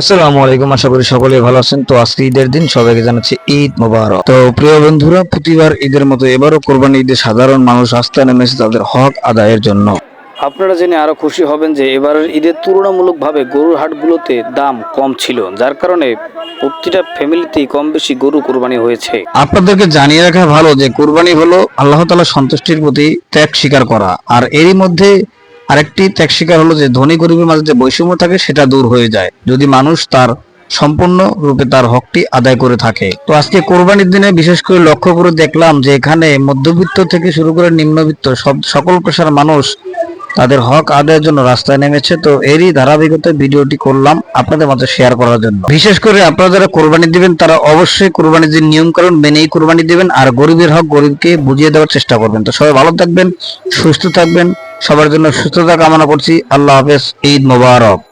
আসসালামু আলাইকুম আশা করি সকলে ভালো আছেন। তো আজকে ঈদের দিন সবাইকে জানাচ্ছি ঈদ মোবারক। তো প্রিয় বন্ধুরা প্রতিবার ঈদের মতো এবারও কোরবানি ঈদে সাধারণ মানুষ রাস্তায় নেমেছে তাদের হক আদায়ের জন্য। আপনারা জেনে আরও খুশি হবেন যে এবারের ঈদের তুলনামূলকভাবে গরুর হাটগুলোতে দাম কম ছিল যার কারণে প্রতিটা ফ্যামিলিতেই কম বেশি গরু কোরবানি হয়েছে। আপনাদেরকে জানিয়ে রাখা ভালো যে কোরবানি হলো আল্লাহ তালা সন্তুষ্টির প্রতি ত্যাগ স্বীকার করা আর এরই মধ্যে আরেকটি ত্যাগ শিকার হলো যে ধনী গরিবের মাঝে যে বৈষম্য থাকে সেটা দূর হয়ে যায়, যদি মানুষ তার সম্পূর্ণ রূপে তার হকটি আদায় করে থাকে। তো আজকে কোরবানির দিনে বিশেষ করে লক্ষ্য করে দেখলাম যে এখানে মধ্যবিত্ত থেকে শুরু করে নিম্নবিত্ত সব সকল পেশার মানুষ তাদের হক আদায়ের জন্য রাস্তায় নেমেছে। তো এরই ধারাবাহিকতায় ভিডিওটি করলাম আপনাদের মাঝে শেয়ার করার জন্য। বিশেষ করে আপনারা যারা কোরবানি দিবেন, তারা অবশ্যই কোরবানির যে নিয়ম কারণ মেনেই কোরবানি দিবেন, আর গরিবের হক গরিবকে বুঝিয়ে দেওয়ার চেষ্টা করবেন। তো সবাই ভালো থাকবেন, সুস্থ থাকবেন। সবার জন্য সুস্থতা কামনা করছি। আল্লাহ হাফেজ। ঈদ মোবারক।